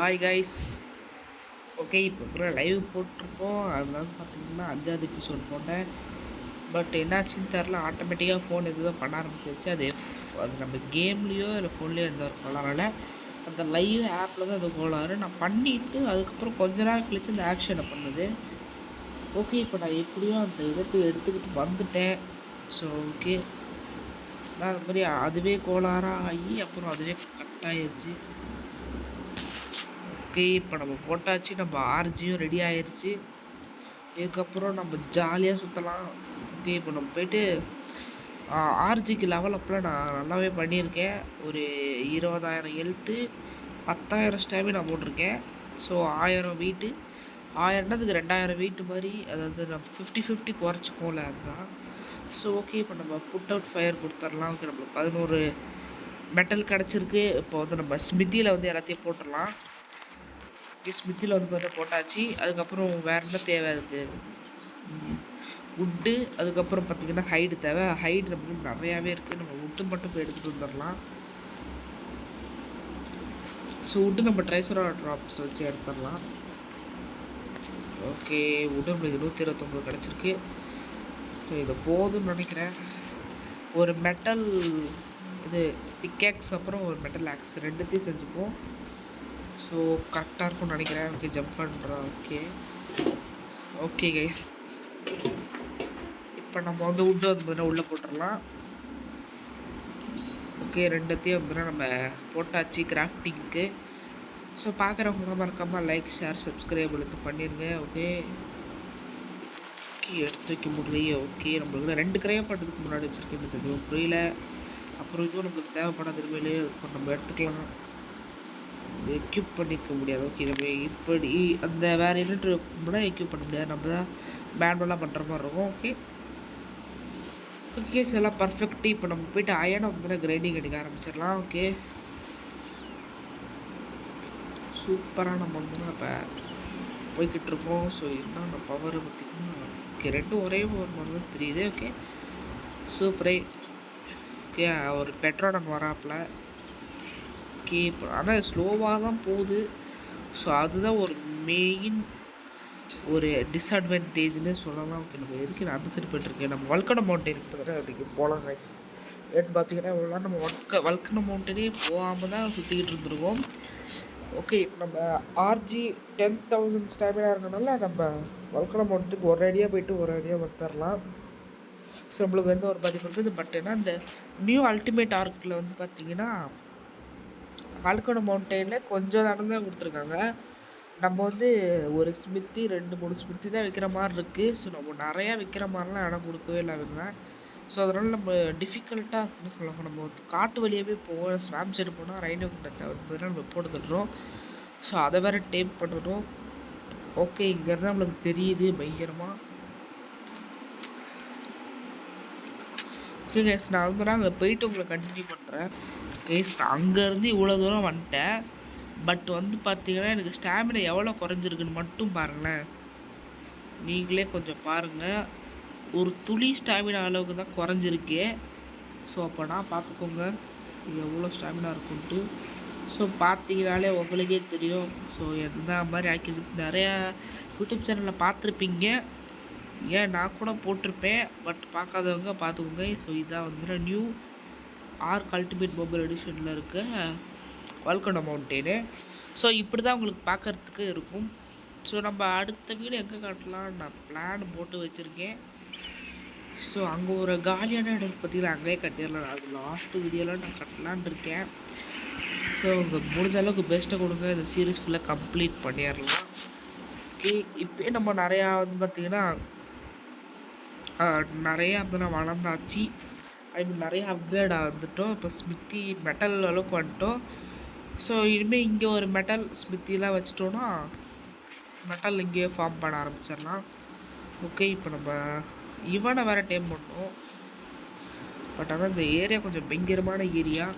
Hi guys okay இப்போ கூட live போட்டிருக்கோம். அதனால பார்த்தீங்கன்னா அஞ்சாவது எபிசோட் போட்டேன். பட் என்னாச்சுன்னு தெரில ஆட்டோமேட்டிக்காக ஃபோன் இதுதான் பண்ண ஆரம்பிச்சிருச்சு. அது அது நம்ம கேம்லேயோ இல்லை ஃபோன்லேயோ எந்த ஒரு கோளாறால அந்த லைவ் ஆப்பில் தான் அது கோளாறு நான் பண்ணிவிட்டு அதுக்கப்புறம் கொஞ்ச நேரம் கழிச்சு அந்த ஆக்ஷனை பண்ணுது. ஓகே இப்போ நான் எப்படியோ அந்த இதை போய் எடுத்துக்கிட்டு வந்துட்டேன். ஸோ ஓகே நான் அது மாதிரி அதுவே கோளாறாக ஆகி அப்புறம் அதுவே கட் ஆயிருச்சு. ஓகே இப்போ நம்ம போட்டாச்சு நம்ம ஆர்ஜியும் ரெடி ஆயிடுச்சு இதுக்கப்புறம் நம்ம ஜாலியாக சுற்றலாம் ஓகே இப்போ நம்ம போயிட்டு ஆர்ஜிக்கு லெவல் அப்பெல்லாம் நான் நல்லாவே பண்ணியிருக்கேன். ஒரு இருபதாயிரம் ஹெல்த்து பத்தாயிரம் ஸ்டாமி நான் போட்டிருக்கேன். ஸோ ஆயிரம் வெயிட்டு ஆயிரம்ன்றதுக்கு ரெண்டாயிரம் வீட்டு மாதிரி அதாவது நம்ம ஃபிஃப்டி ஃபிஃப்டி குறைச்சிக்கோல அதுதான். ஸோ ஓகே இப்போ நம்ம புட் அவுட் ஃபயர் கொடுத்துர்லாம் ஓகே நம்மளுக்கு பதினோரு மெட்டல் கிடச்சிருக்கு. இப்போ வந்து நம்ம ஸ்மித்தியில் வந்து எல்லாத்தையும் போட்டுடலாம். ஸ்மித்தியில் வந்து பார்த்தா போட்டாச்சு. அதுக்கப்புறம் வேறு என்ன தேவை அதுக்கு? உட்டு அதுக்கப்புறம் பார்த்திங்கன்னா ஹைடு தேவை. ஹைடு நமக்கு நிறையாவே இருக்குது நம்ம உட்டு மட்டும் போய் எடுத்துகிட்டு வந்துடலாம் ஸோ உட்டு நம்ம ட்ரைசரா ட்ராப்ஸ் வச்சு எடுத்துடலாம் ஓகே உட்டு நம்மளுக்கு நூற்றி இருபத்தொம்பது கிடச்சிருக்கு. ஸோ இது போதும்னு நினைக்கிறேன். ஒரு மெட்டல் இது பிக்கேக்ஸ் அப்புறம் ஒரு மெட்டல் ஆக்ஸ் ரெண்டுத்தையும் செஞ்சுப்போம். ஸோ கரெக்டாக இருக்கும்னு நினைக்கிறேன். ஓகே ஜம்ப் பண்ணுறோம் ஓகே ஓகே கைஸ் இப்போ நம்ம வந்து உட்டு வந்து பார்த்தீங்கன்னா உள்ளே போட்டுடலாம் ஓகே ரெண்டுத்தையும் அப்படின்னா நம்ம போட்டாச்சு கிராஃப்டிங்க்கு ஸோ பார்க்குறவங்க மறக்காமல் லைக் ஷேர் சப்ஸ்கிரைப் எடுத்து பண்ணிடுங்க ஓகே ஓகே எடுத்து வைக்க முடியலையே. ஓகே நம்மளுக்கு ரெண்டு கிரையம் பண்ணுறதுக்கு முன்னாடி வச்சுருக்கேன் தெரியும் புரியல. அப்புறம் இதுவும் நம்மளுக்கு தேவைப்படாத வேலையே இப்போ நம்ம எடுத்துக்கலாம். எக்யூப் பண்ணிக்க முடியாது. ஓகே நம்ம இப்படி அந்த வேறு யூனிட் முன்னாடி எக்யூப் பண்ண முடியாது. நம்ம தான் மேனுவலாக பண்ணுற மாதிரி இருக்கும். ஓகே ஓகே எல்லாம் பர்ஃபெக்ட்டு இப்போ நம்ம போய்ட்டு அயனை வந்து கிரைண்டிங் எடுக்க ஆரம்பிச்சிடலாம். ஓகே சூப்பராக நம்ம வந்து இப்போ போய்கிட்டு இருக்கோம். ஸோ என்னென்ன பவர் பார்த்திங்கன்னா ஓகே ரெண்டும் ஒரே ஒரு மாதிரி தான் தெரியுது. ஓகே சூப்பரே ஓகே ஒரு பெட்ரோடன் வராப்புல. ஓகே இப்போ ஆனால் ஸ்லோவாக தான் போகுது. ஸோ அதுதான் ஒரு மெயின் ஒரு டிஸ்அட்வான்டேஜ்னு சொல்லலாம். ஓகே நம்ம எதுக்கு நான் அந்த சைடு போயிட்டுருக்கேன் நம்ம வல்கன மவுண்டைன் பக்கத்தில் அப்படிக்கு போகலாம் கைஸ் ஏன்னு பார்த்தீங்கன்னா இவ்வளோ நம்ம வல்க வல்கன மவுண்டனே போகாமல் தான் சுற்றிக்கிட்டு இருந்திருக்கோம். ஓகே நம்ம ஆர்ஜி டென் தௌசண்ட் ஸ்டாமினா இருக்கனால நம்ம வல்கன மவுண்ட்டுக்கு ஒரு அடியாக போயிட்டு ஒரு அடியாக வந்துடலாம் ஸோ நம்மளுக்கு வந்து ஒரு பதிவு இருக்குது பட் ஏன்னா இந்த நியூ அல்டிமேட் ஆர்க்கில் வந்து பார்த்தீங்கன்னா பால்கோடு மவுண்டெயினில் கொஞ்சம் இடம் தான் கொடுத்துருக்காங்க. நம்ம வந்து ஒரு ஸ்மித்தி ரெண்டு மூணு ஸ்மித்தி தான் விற்கிற மாதிரி இருக்குது ஸோ நம்ம நிறையா விற்கிற மாதிரிலாம் இடம் கொடுக்கவே இல்லை அவங்க ஸோ அதனால் நம்ம டிஃபிகல்ட்டாக இருக்குன்னு சொல்லலாம். நம்ம வந்து காட்டு வழியாகவே போவோம். ஸ்வாம் சைடு போனால் ரைனோ கிட்ட தேவை நம்ம போட்டுடுறோம் ஸோ அதை வேறு டேப் பண்ணுறோம். ஓகே இங்கேருந்து நம்மளுக்கு தெரியுது பயங்கரமாக ஓகே கேஸ் நான் வந்து அங்கே போயிட்டு உங்களை கண்டினியூ பண்ணுறேன் கைஸ் அங்கேருந்து இவ்வளோ தூரம் வந்துட்டேன். பட் வந்து பார்த்தீங்கன்னா எனக்கு ஸ்டாமினா எவ்வளோ குறைஞ்சிருக்குன்னு மட்டும் பாருங்களேன். நீங்களே கொஞ்சம் பாருங்கள் ஒரு துளி ஸ்டாமினா அளவுக்கு தான் குறைஞ்சிருக்கே. ஸோ அப்போனா பார்த்துக்கோங்க. எவ்வளோ ஸ்டாமினா இருக்குன்ட்டு. ஸோ பார்த்தீங்கனாலே உங்களுக்கே தெரியும். ஸோ எந்த மாதிரி ஆக்கிடுச்சு நிறையா யூடியூப் சேனலில் பார்த்துருப்பீங்க. ஏன் நான் கூட போட்டிருப்பேன். பட் பார்க்காதவங்க பார்த்துக்கோங்க. ஸோ இதான் வந்து நியூ ஆர்க் அல்டிமேட் மொபைல் எடிஷனில் இருக்க வல்கனோ மவுண்டெயினு ஸோ இப்படி தான் உங்களுக்கு பார்க்குறதுக்கு இருக்கும். ஸோ நம்ம அடுத்த வீடு எங்கே காட்டலாம் நான் பிளான் போட்டு வச்சுருக்கேன். ஸோ அங்கே ஒரு காலியான இடம் பார்த்தீங்கன்னா அங்கேயே கட்டிடலாம். அது லாஸ்ட்டு வீடியோலாம் நான் கட்டலான் இருக்கேன். ஸோ உங்கள் முடிஞ்ச அளவுக்கு பெஸ்ட்டை கொடுங்க. இந்த சீரீஸ் ஃபுல்லாக கம்ப்ளீட் பண்ணிடலாம். ஓகே இப்போயே நம்ம நிறையா வந்து பார்த்திங்கன்னா நிறையா வந்து நான் வளர்ந்தாச்சு. ஐ மீன் நிறைய அப்கிரேட் ஆகிருந்துட்டோம் இப்போ ஸ்மித்தி மெட்டல் அளவுக்கு வந்துட்டோம். ஸோ இனிமேல் இங்கே ஒரு மெட்டல் ஸ்மித்திலாம் வச்சுட்டோன்னா மெட்டல் இங்கேயே ஃபார்ம் பண்ண ஆரம்பிச்சிடலாம். ஓகே இப்போ நம்ம இவனை வேறு டைம் பண்ணோம் பட் ஆனால் இந்த ஏரியா கொஞ்சம் பயங்கரமான ஏரியா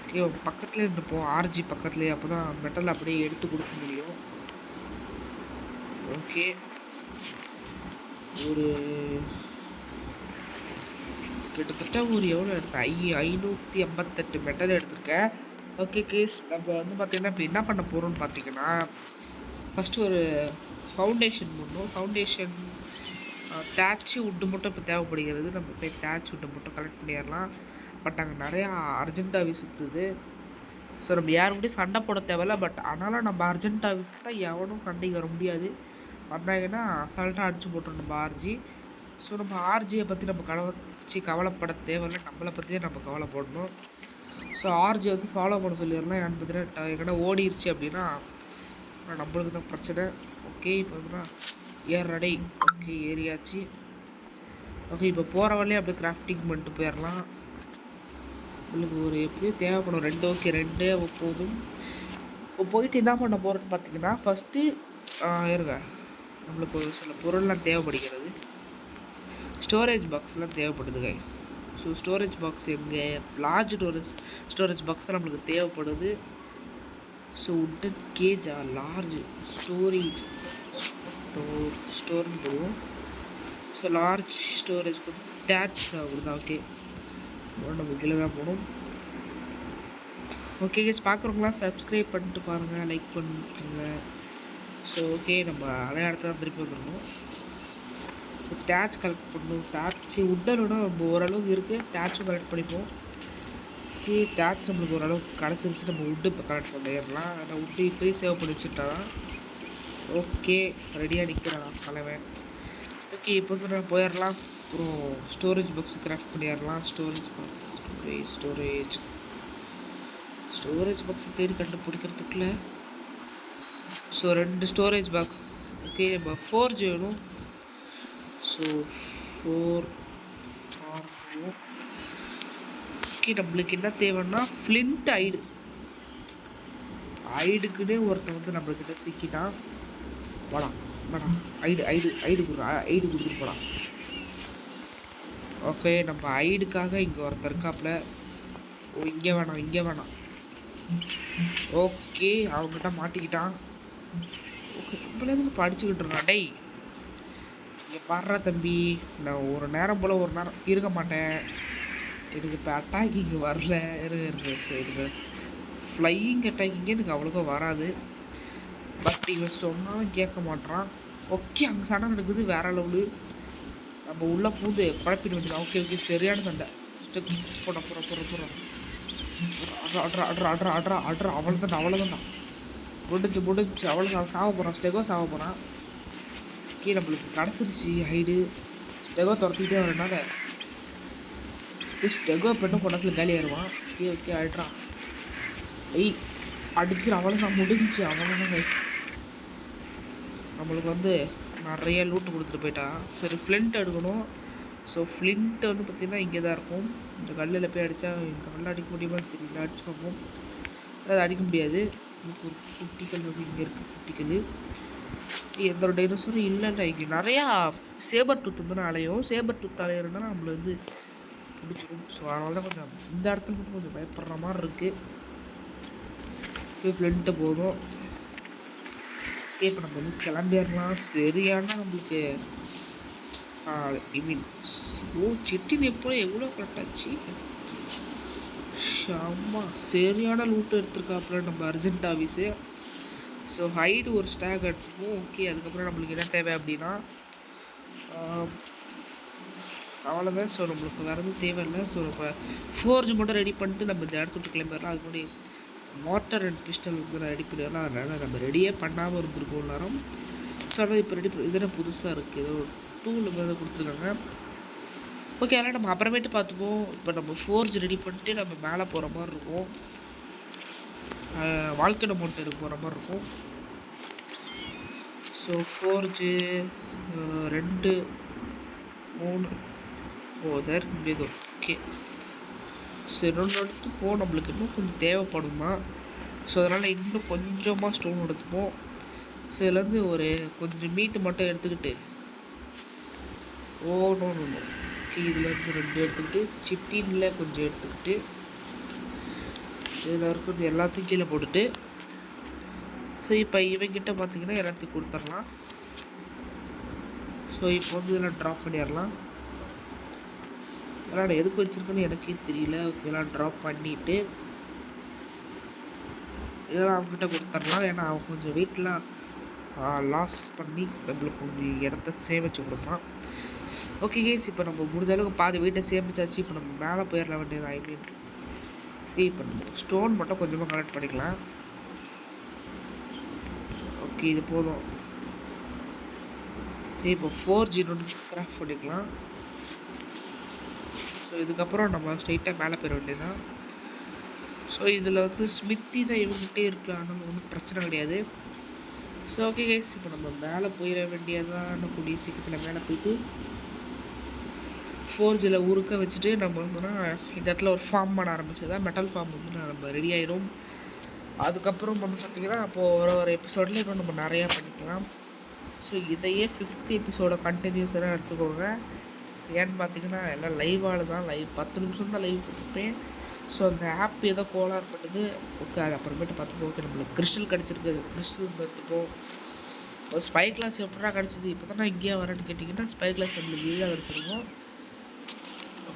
ஓகே பக்கத்துலேயே இருந்துப்போம் ஆர்ஜி பக்கத்துலேயே அப்போ தான் மெட்டல் அப்படியே எடுத்து கொடுக்க முடியும். ஓகே ஒரு கிட்டத்தட்ட ஒரு எவ்வளோ எடுத்தேன்? ஐ ஐநூற்றி ஐம்பத்தெட்டு மெட்டல் எடுத்திருக்கேன். ஓகே கேஸ் நம்ம வந்து பார்த்திங்கன்னா இப்போ என்ன பண்ண போகிறோம்னு பார்த்தீங்கன்னா ஃபஸ்ட்டு ஒரு ஃபவுண்டேஷன் பண்ணணும் ஃபவுண்டேஷன் தேட்சி உட்டு மட்டும் இப்போ தேவைப்படுகிறது. நம்ம போய் தேட்சி உட்டை மட்டும் கலெக்ட் பண்ணிடலாம். பட் அங்கே நிறையா அர்ஜென்ட்டாக சுற்றுது ஸோ நம்ம யார் கூடயும் சண்டை போட தேவையில்ல. பட் ஆனாலும் நம்ம அர்ஜென்ட்டாக சுட்டால் எவனும் சண்டைக்கு வர முடியாது. வந்தாங்கன்னா அசால்ட்டாக அடிச்சு போட்டுரும் நம்ம ஆர்ஜி ஸோ நம்ம ஆர்ஜியை பற்றி நம்ம கவலை கவலைப்பட தேவையில்லை. நம்மளை பற்றியே நம்ம கவலைப்படணும் ஸோ ஆர்ஜி வந்து ஃபாலோ பண்ண சொல்லிடலாம் ஏன்னு பார்த்தீங்கன்னா எங்கன்னா ஓடிடுச்சு அப்படின்னா நம்மளுக்கு தான் பிரச்சனை. ஓகே இப்போ வந்து ஏர் ஓகே ஏறியாச்சு. ஓகே இப்போ போகிற வழியே அப்படியே கிராஃப்டிங் பண்ணிட்டு போயிடலாம் உங்களுக்கு ஒரு எப்படியும் தேவைப்படும். ரெண்டு ஓகே ரெண்டே போதும். இப்போ போயிட்டு என்ன பண்ண போகிறோன்னு பார்த்தீங்கன்னா ஃபஸ்ட்டு இருங்க. நம்மளுக்கு ஒரு சில பொருள்லாம் தேவைப்படுகிறது. ஸ்டோரேஜ் பாக்ஸ்லாம் தேவைப்படுது கைஸ் ஸோ ஸ்டோரேஜ் பாக்ஸ் எங்கே? லார்ஜ் ஸ்டோரேஜ் ஸ்டோரேஜ் பாக்ஸ் தான் நம்மளுக்கு தேவைப்படுது. ஸோ உட்டன் கேஜா லார்ஜ் ஸ்டோரேஜ் ஸ்டோர் ஸ்டோர்னு போடுவோம். ஸோ லார்ஜ் ஸ்டோரேஜ் டேட்ச் டேச் தேவைப்படுது ஓகே நம்ம கீழே தான் போகணும். ஓகே கேஸ் பார்க்குறவங்களாம் சப்ஸ்கிரைப் பண்ணிட்டு பாருங்கள் லைக் பண்ணுங்க. ஸோ ஓகே நம்ம அதே இடத்துல தான் திருப்பி வந்துடணும். டேட்ச் கலெக்ட் பண்ணணும். டேட்ச் உட்டனோட நம்ம ஓரளவுக்கு இருக்குது டேட்சும் கலெக்ட் பண்ணிப்போம். ஓகே டேட்ச் நம்மளுக்கு ஓரளவுக்கு கிடச்சிருச்சு நம்ம உட்டு இப்போ கலெக்ட் பண்ணிடலாம். ஆனால் உட்டு இப்போயும் சேவ் பண்ணி வச்சுட்டா ஓகே ரெடியாக நிற்கிறேன் தலைவன். ஓகே இப்போ வந்து நான் போயிடலாம். அப்புறம் ஸ்டோரேஜ் பாக்ஸ் கிராஃப்ட் பண்ணிடலாம். Storage box storage storage storage பாக்ஸை தேடி கண்டுபிடிக்கிறதுக்குள்ள. ஸோ ரெண்டு ஸ்டோரேஜ் பாக்ஸ் ஓகே நம்ம ஃபோர் ஜி வேணும். ஸோ ஃபோர் ஓகே நம்மளுக்கு என்ன தேவைன்னா ஃப்ளிண்ட் ஐடு ஐடுக்குன்னே ஒருத்தன் வந்து நம்மக்கிட்ட சிக்கிட்டான் வாடா வாடா ஐடு ஐடு ஐடு கொடு ஐடு கொடுத்துட்டு போடா. ஓகே நம்ம ஐடுக்காக இங்கே ஒருத்தர் இருக்காப்புல ஓ இங்கே வேணாம் இங்கே வேணாம். ஓகே அவங்ககிட்ட மாட்டிக்கிட்டான். ஓகே நம்மளே படிச்சுக்கிட்டு இருக்கான். டேய் இங்கே பாடுறா தம்பி. நான் ஒரு நேரம் போல் ஒரு நேரம் இருக்க மாட்டேன். எனக்கு இப்போ அட்டாக்கிங் வரல. இருங்க சரி ஃப்ளையிங் அட்டாக்கிங்கே எனக்கு அவ்வளோக்கா வராது. பட் இவன் சொன்னாலும் கேட்க மாட்டான் ஓகே அங்கே சண்டை நடக்குது வேற லெவலு நம்ம உள்ளே பூந்து குழப்பிட்டு வந்துக்கலாம் ஓகே ஓகே சரியான சண்டை. போட போகிற போகிற போகிறோம் அட்ரா அட்ரா அட்ரா அட்ரா அட்ரா அவ்வளோதான் அவ்வளோதான் முடிஞ்சு முடிஞ்சு. அவ்வளோ சாக போகிறான் ஸ்டெகோ சாக போகிறான் கீழே நம்மளுக்கு கிடச்சிருச்சு ஹைடு ஸ்டெகோ துரத்திக்கிட்டே வரனால ஸ்டெகோ பெண்ணும் கொண்டத்தில் காலி ஆயிடுவான் ஓகே ஓகே ஆயிடுறான். டெய் அடிச்சிரு அவ்வளோதான் முடிஞ்சு அவ்வளோதான் நம்மளுக்கு வந்து நிறைய லூட்டு கொடுத்துட்டு போயிட்டான். சரி ஃப்ளிண்ட் எடுக்கணும். ஸோ ஃப்ளிண்ட்டு வந்து பார்த்திங்கன்னா இங்கே தான் இருக்கும். இந்த கல்லில் போய் அடித்தா இந்த கல்லில் அடிக்க முடியுமான்னு தெரியல. அடிச்சு பார்ப்போம். அது அடிக்க முடியாது. இதுக்கு ஒரு குட்டி கல் வந்து இங்கே இருக்குது குட்டி கல் எந்த ஒரு டைனோசரும் இல்லைல்ல இங்கே நிறையா சேபர் டூத் வந்து அலையும் சேபர் டூத் அலையிறதுனால நம்மளை வந்து பிடிச்சிடும் ஸோ அதனால தான் கொஞ்சம் இந்த இடத்துல மட்டும் கொஞ்சம் பயப்படுற மாதிரி இருக்குது போய் ஃப்ளிண்ட்டு போதும். ஓகே இப்போ நம்ம வந்து கிளம்பிடலாம். சரியான நம்மளுக்கு ஐ மீன் ஓ செட்டின் எப்போ எவ்வளோ கரெக்டாச்சு ஷாமா சரியான லூட்டு எடுத்திருக்காப்புல நம்ம அர்ஜென்ட் ஆஃபீஸு ஸோ ஹைடு ஒரு ஸ்டாக் எடுத்துக்கும் ஓகே அதுக்கப்புறம் நம்மளுக்கு என்ன தேவை அப்படின்னா அவ்வளோதான் ஸோ நம்மளுக்கு வேறு எதுவும் தேவையில்லை ஸோ நம்ம ஃபோர்ஜ் மட்டும் ரெடி பண்ணிட்டு நம்ம இந்த இடத்த விட்டு கிளம்பிடலாம். அது முன்னாடி மோட்டர் அண்ட் பிஸ்டல் வந்து ரெடி பண்ணிடலாம். அதனால் நம்ம ரெடியே பண்ணாமல் இருந்திருக்கோம் நேரம் ஸோ ஆனால் இப்போ ரெடி இதெல்லாம் புதுசாக இருக்குது ஏதோ டூல் வந்து கொடுத்துருக்காங்க. ஓகே அதனால் நம்ம அப்புறமேட்டு பார்த்துப்போம் இப்போ நம்ம ஃபோர்ஜ் ரெடி பண்ணிட்டு நம்ம மேலே போகிற மாதிரி இருக்கும். வாழ்க்கை மவுண்டனுக்கு போகிற மாதிரி இருக்கும். ஸோ ஃபோர் ஜி ரெண்டு மூணு ஓ தேர் இது ஓகே சரி ரெண்டு எடுத்துப்போம் நம்மளுக்கு இன்னும் கொஞ்சம் தேவைப்படும் தான் ஸோ அதனால் இன்னும் கொஞ்சமாக ஸ்டோன் எடுத்துப்போம். ஸோ இதுலேருந்து ஒரு கொஞ்சம் மீட்டு மட்டும் எடுத்துக்கிட்டு. ஓ நோ ஓகே இதுலேருந்து ரெண்டு எடுத்துக்கிட்டு சிட்டினில் கொஞ்சம் எடுத்துக்கிட்டு. இதில் இருக்கிறது எல்லாத்தையும் கீழே போட்டுட்டு ஸோ இப்போ இவங்கிட்ட பார்த்தீங்கன்னா எல்லாத்தையும் கொடுத்துடலாம். ஸோ இப்போ வந்து இதெல்லாம் ட்ராப் பண்ணிடலாம். இதெல்லாம் நான் எதுக்கு வச்சுருக்கேன்னு எனக்கே தெரியல. இதெல்லாம் ட்ராப் பண்ணிவிட்டு இதெல்லாம் அவங்ககிட்ட கொடுத்துடலாம். ஏன்னா அவன் கொஞ்சம் வெயிட்லாம் லாஸ் பண்ணி நம்மளுக்கு கொஞ்சம் இடத்த சேமித்து கொடுப்பான். ஓகே கேஸ் இப்போ நம்ம முடிஞ்ச அளவுக்கு பாதி வீட்டை சேமிச்சாச்சு. இப்போ நம்ம மேலே போயிடல வேண்டியது ஐ மீன் இப்போ நம்ம ஸ்டோன் மட்டும் கொஞ்சமாக கலெக்ட் பண்ணிக்கலாம். ஓகே இது போதும். இப்போ ஃபோர் ஜி கிராஃப்ட் பண்ணிக்கலாம். ஸோ இதுக்கப்புறம் நம்ம ஸ்ட்ரைட்டாக மேலே போயிட வேண்டியதுதான். ஸோ இதில் வந்து ஸ்மித்தி தான் இவங்ககிட்டே இருக்கலாம் நம்ம ஒன்றும் பிரச்சனை கிடையாது. ஸோ ஓகே கைஸ் இப்போ நம்ம மேலே போயிட வேண்டியதான கூடிய சீக்கிரத்தில் மேலே போயிட்டு ஃபோர் ஜியில் உருக்க வச்சுட்டு நம்ம வந்துன்னா இந்த இடத்துல ஒரு ஃபார்ம் பண்ண ஆரம்பிச்சதா மெட்டல் ஃபார்ம் வந்து நம்ம ரெடி ஆயிடும் அதுக்கப்புறம் வந்து பார்த்திங்கன்னா அப்போது ஒரு ஒரு எபிசோடில் இன்னும் நம்ம நிறையா பண்ணிக்கலாம். ஸோ இதையே ஃபிஃப்த் எபிசோட கண்டினியூஸராக எடுத்துக்கோங்க. ஏன்னு பார்த்தீங்கன்னா எல்லாம் லைவால் தான் லைவ் பத்து நிமிஷம் தான் லைவ் போட்டிருப்பேன். ஸோ அந்த ஆப் ஏதோ கோளாறு பண்ணுது ஓகே அது அப்புறமேட்டு பார்த்துப்போம் ஓகே நம்மளுக்கு கிறிஸ்டல் கிடச்சிருக்கு. கிறிஸ்டல் பார்த்துப்போம் இப்போ ஸ்பை கிளாஸ் எப்படா கிடச்சிது? இப்போ தான் நான் இங்கேயே வரேன்னு கேட்டிங்கன்னா ஸ்பை கிளாஸ் நம்மளுக்கு வீடாக கிடச்சிருக்கும்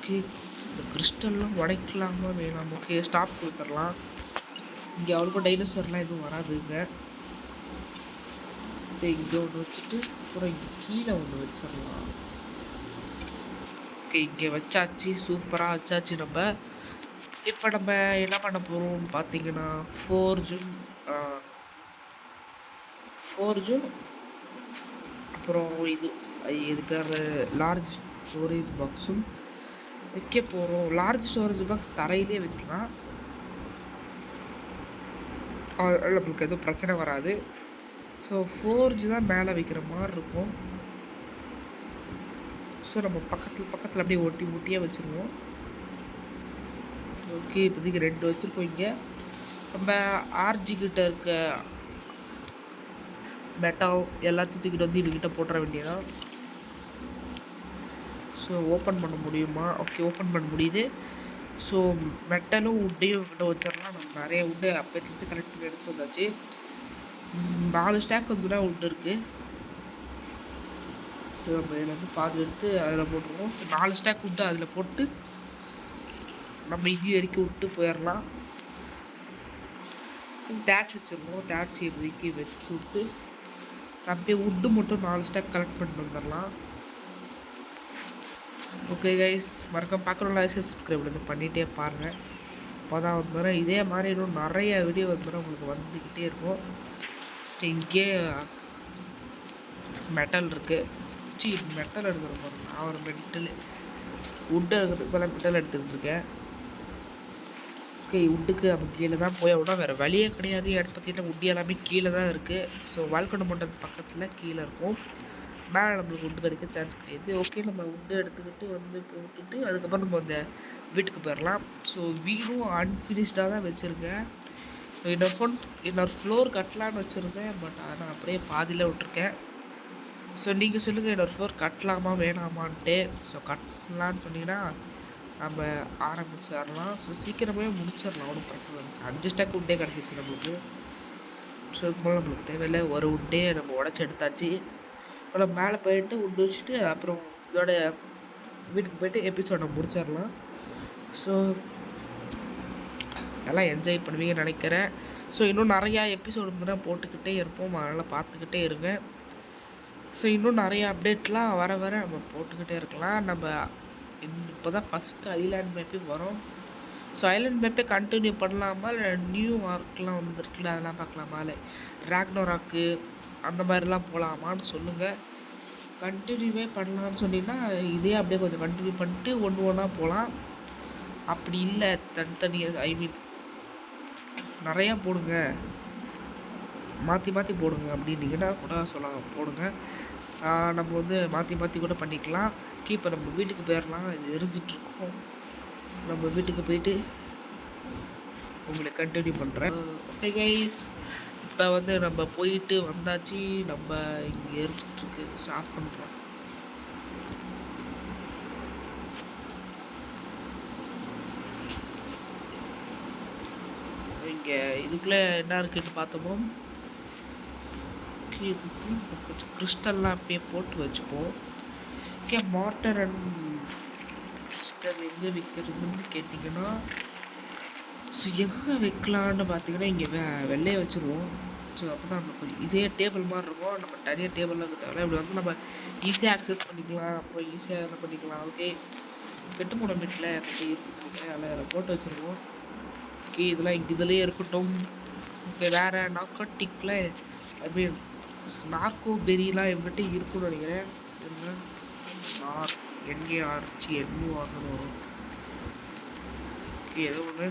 ஓகே. இந்த கிறிஸ்டல்லாம் உடைக்கலாமா வேணாம்? ஓகே ஸ்டாப் கொடுத்துடலாம். இங்கே அவ்வளோக்கும் டைனோசர்லாம் எதுவும் வராதுங்க. இங்கே ஒன்று வச்சுட்டு அப்புறம் இங்கே கீழே ஒன்று வச்சிடலாம். ஓகே இங்கே வச்சாச்சு. சூப்பராக வச்சாச்சு நம்ம. இப்போ நம்ம என்ன பண்ண போகிறோம்னு பார்த்தீங்கன்னா ஃபோர் ஜூன் ஃபோர் ஜூன் அப்புறம் இது இது பேர் லார்ஜ் ஸ்டோரேஜ் பாக்ஸும் வைக்க போகிறோம் லார்ஜ் ஸ்டோரேஜ் பாக்ஸ் தரையிலே வைக்கலாம் நம்மளுக்கு எதுவும் பிரச்சனை வராது. ஸோ ஃபோர் ஜி தான் மேலே வைக்கிற மாதிரி இருக்கும். ஸோ நம்ம பக்கத்தில் பக்கத்தில் அப்படியே ஒட்டி ஒட்டியே வச்சுருவோம். ஓகே இப்போதைக்கு ரெண்டு வச்சுருக்கோம் இங்கே. நம்ம ஆர்ஜி கிட்ட இருக்க மெட்டாவ் எல்லாத்தையும் தூக்கிட்டு வந்து இவங்ககிட்ட போட்டுற வேண்டியதான் ஸோ ஓப்பன் பண்ண முடியுமா? ஓகே ஓப்பன் பண்ண முடியுது. ஸோ மெட்டலும் உட்டையும் கிட்ட வச்சிடலாம். நம்ம நிறைய உட்டு அப்போத்துலேருந்து கலெக்ட் பண்ணி எடுத்துகிட்டு வந்தாச்சு. நாலு ஸ்டாக் தான் உட்டு இருக்குது ஸோ நம்ம இதில் வந்து பாதி எடுத்து அதில் போட்டுருவோம். ஸோ நாலு ஸ்டாக் உட்டு அதில் போட்டு நம்ம இது வரைக்கும் விட்டு போயிடலாம். தேட்ச் வச்சிருக்கோம் தேட்ச் இப்போதைக்கு வச்சு விட்டு அப்படியே உட்டு மட்டும் நாலு ஸ்டாக் கலெக்ட் பண்ணிட்டு வந்துடலாம். ஓகே கைஸ் மறக்காம பார்க்குறோம் லைக் சப்ஸ்கிரைப் வந்து பண்ணிகிட்டே பாருங்கள் அப்போ தான் வந்து இதே மாதிரி இன்னும் நிறைய வீடியோ வந்து உங்களுக்கு வந்துக்கிட்டே இருக்கும். இங்கே மெட்டல் இருக்குது சி மெட்டல் எடுக்கிற போகிறேன் நான் ஒரு மெட்டல் உட்டு எடுக்கிறதுக்கு பதிலாக மெட்டல் எடுத்துக்கிட்டு இருக்கேன். ஓகே உட்டுக்கு அப்போ கீழே தான் போய் விடா வேறு வழியே கிடையாது. இடம் பார்த்தீங்கன்னா உட்டி எல்லாமே கீழே தான் இருக்குது ஸோ வால்கொண்டு மண்டல் பக்கத்தில் கீழே இருக்கும். மேலே நம்மளுக்கு உண்டு கிடைக்க சான்ஸ் கிடையாது. ஓகே நம்ம உண்டு எடுத்துக்கிட்டு வந்து போட்டுட்டு அதுக்கப்புறம் நம்ம அந்த வீட்டுக்கு போயிடலாம் ஸோ வீடும் அன்ஃபினிஷ்டாக தான் வச்சுருக்கேன். என்னோட ஃபோன் என்னோட ஃப்ளோர் கட்டலான்னு வச்சுருந்தேன் பட் அதை நான் அப்படியே பாதியில் விட்ருக்கேன் ஸோ நீங்கள் சொல்லுங்கள் என்னோட ஃப்ளோர் கட்டலாமா வேணாமான்ட்டு. ஸோ கட்டலான்னு சொன்னீங்கன்னா நம்ம ஆரம்பிச்சிடலாம் ஸோ சீக்கிரமே முடிச்சிடலாம் ஒன்றும் பிரச்சனை இல்லை. அஞ்சு ஸ்டாக் உட்டே கிடச்சிருச்சு நம்மளுக்கு. ஸோ இதுக்கு மேலே நம்மளுக்கு தேவையில்லை. ஒரு உண்டே நம்ம உடச்சி எடுத்தாச்சு. அப்புறம் மேலே போயிட்டு உண்டு வச்சுட்டு அப்புறம் இதோட வீட்டுக்கு போயிட்டு எபிசோடை முடிச்சிடலாம். ஸோ நல்லா என்ஜாய் பண்ணுவீங்கன்னு நினைக்கிறேன். ஸோ இன்னும் நிறையா எபிசோடு வந்து போட்டுக்கிட்டே இருப்போம். அதனால் பார்த்துக்கிட்டே இருங்க. ஸோ இன்னும் நிறைய அப்டேட்லாம் வர வர நம்ம போட்டுக்கிட்டே இருக்கலாம். நம்ம இப்போ தான் ஃபஸ்ட்டு ஐலாண்ட் மேப்பி வரும். ஸோ ஐலாண்ட் மேப்பே கண்டினியூ பண்ணலாமா? இல்லை நியூ ஆர்க்லாம் வந்துருக்குல்ல அதெல்லாம் பார்க்கலாமா? இல்லை ராக்னோராக்கு அந்த மாதிரிலாம் போகலாமான்னு சொல்லுங்கள் கண்டினியூவே பண்ணலான்னு சொன்னீங்கன்னா இதே அப்படியே கொஞ்சம் கண்டினியூ பண்ணிட்டு ஒன்று ஒன்றா போகலாம் அப்படி இல்லை தனித்தனியாக ஐ மீன் நிறையா போடுங்க. மாற்றி மாற்றி போடுங்க அப்படின்னீங்கன்னா கூட சொல்லலாம் போடுங்க. நம்ம வந்து மாற்றி மாற்றி கூட பண்ணிக்கலாம். கீப்பர் நம்ம வீட்டுக்கு போயிடலாம் இது எரிஞ்சிட்ருக்கோம் நம்ம வீட்டுக்கு போயிட்டு உங்களை கண்டினியூ பண்ணுறேன் ஓகே கைஸ் இப்போ வந்து நம்ம போயிட்டு வந்தாச்சு. நம்ம இங்கே இருந்துட்டுருக்கு ஸ்டார்ட் பண்ணுறோம் இங்கே இதுக்குள்ளே என்ன இருக்குன்னு பார்த்தோமோ இதுக்கு கொஞ்சம் கிறிஸ்டல்லாம் அப்படியே போட்டு வச்சுப்போம். ஓகே மார்டர் அண்ட் கிறிஸ்டல் எங்கே விற்கிறதுன்னு கேட்டிங்கன்னா ஸோ எங்கே வைக்கலான்னு பார்த்தீங்கன்னா இங்கே வெ வெள்ளையை வச்சுருவோம். ஸோ அப்போ தான் நமக்கு இதே டேபிள் மாதிரி இருக்கும். நம்ம தனியாக டேபிளில் இருக்கிறதால இப்படி வந்து நம்ம ஈஸியாக ஆக்சஸ் பண்ணிக்கலாம். அப்புறம் ஈஸியாக என்ன பண்ணிக்கலாம். ஓகே கெட்டு போன மீட்டில் கட்டி அதில் அதில் போட்டு வச்சுருவோம். ஓகே இதெல்லாம் இங்கே இதுலேயே இருக்கட்டும். ஓகே வேறு நாக்கோட்டிக்கில் ஐ மீன் நாக்கோ பெரியெலாம் என்கிட்ட இருக்குன்னு நினைக்கிறேன். என்ன? ஆர் என்ஏஆர் ஆர்ச்சி என்ஓஆர்னு ஆகணும் ஏதோ ஒன்று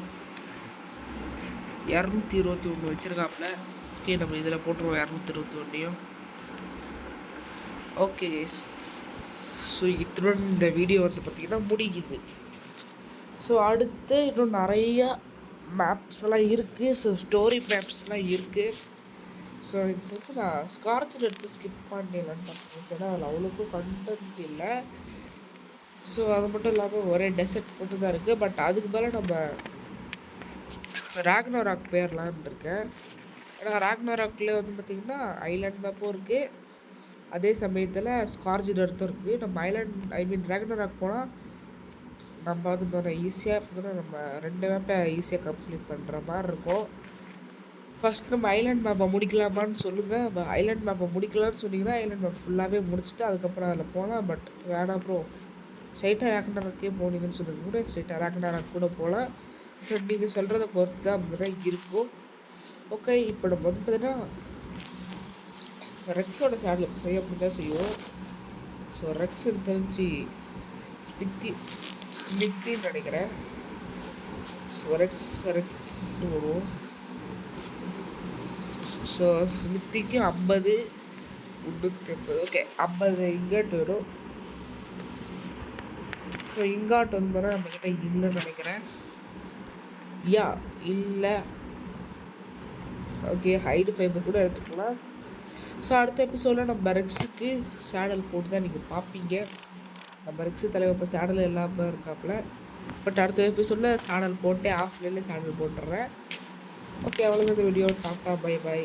இரநூத்தி இருபத்தி ஒன்று வச்சுருக்காப்புல. ஓகே நம்ம இதில் போட்டுருவோம் இரநூத்தி இருபத்தி ஒன்றையும் ஓகே கேஸ் ஸோ இத்துடன் இந்த வீடியோ வந்து பார்த்திங்கன்னா முடிக்குது. ஸோ அடுத்து இன்னும் நிறையா மேப்ஸ் எல்லாம் இருக்குது ஸோ ஸ்டோரி மேப்ஸ்லாம் இருக்குது ஸோ இது வந்து நான் ஸ்கார்ச்சில் எடுத்து ஸ்கிப் பண்ணிடலான்னு பார்த்தேன் ஏன்னா அதில் அவ்வளோக்கும் கண்டென்ட் இல்லை. ஸோ அது மட்டும் இல்லாமல் ஒரே டெசர்ட் மட்டும் தான் இருக்குது பட் அதுக்கு மேலே நம்ம ராக்னோராக் போயிடலான்னு இருக்கேன். ஏன்னா ராக்னோராக்ல வந்து பார்த்திங்கன்னா ஐலாண்ட் மேப்பும் இருக்குது அதே சமயத்தில் ஸ்கார்ஜிட் இடத்தும் இருக்குது நம்ம ஐலாண்ட் ஐ மீன் ராக்னோராக் போனால் நம்ம வந்து பார்த்தா ஈஸியாக பார்த்தீங்கன்னா நம்ம ரெண்டு மேப்பை ஈஸியாக கம்ப்ளீட் பண்ணுற மாதிரி இருக்கும். ஃபஸ்ட் நம்ம ஐலாண்ட் மேப்பை முடிக்கலாமான்னு சொல்லுங்கள் நம்ம ஐலாண்ட் மேப்பை முடிக்கலாம்னு சொன்னிங்கன்னா ஐலாண்ட் மேப் ஃபுல்லாகவே முடிச்சுட்டு அதுக்கப்புறம் அதில் போகலாம் பட் வேணாம் ப்ரோ ஸ்ட்ரைட்டாக ராக்னராக்கே போனீங்கன்னு சொல்கிறது கூட ஸ்ட்ரைட்டாக ராக்னராக் கூட போகலாம். ஸோ நீங்கள் சொல்கிறத பொறுத்து தான் அப்படி தான் இருக்கும். ஓகே இப்போ நம்ம வந்து பார்த்தீங்கன்னா ரெக்ஸோட சேடில் செய்ய அப்படி தான் செய்யும் ஸோ ரெக்ஸ் தெரிஞ்சு ஸ்மித்தி ஸ்மித்தின்னு நினைக்கிறேன். ஸோ ரெக்ஸ் ரெக்ஸ்னு வரும் ஸோ ஸ்மித்திக்கு ஐம்பது முந்நூற்றி ஐம்பது ஓகே ஐம்பது இங்கேட்டு வரும். ஸோ இங்காட் வந்து நம்மக்கிட்ட இல்லைன்னு நினைக்கிறேன். யா இல்லை. ஓகே ஹைடு ஃபைபர் கூட எடுத்துக்கலாம். ஸோ அடுத்த எபிசோடில் நம்ம ரெக்ஸுக்கு சேடல் போட்டு தான் நீங்கள் பார்ப்பீங்க. நம்ம ரெக்ஸு தலைவர் இப்போ சேடல் இல்லாமல் இருக்காப்புல. பட் அடுத்த எபிசோடில் சேனல் போட்டேன் ஆஃப்லைனில் சேனல் போட்டுடுறேன் ஓகே அவ்வளோதான் இந்த வீடியோ டாட்டா பை பை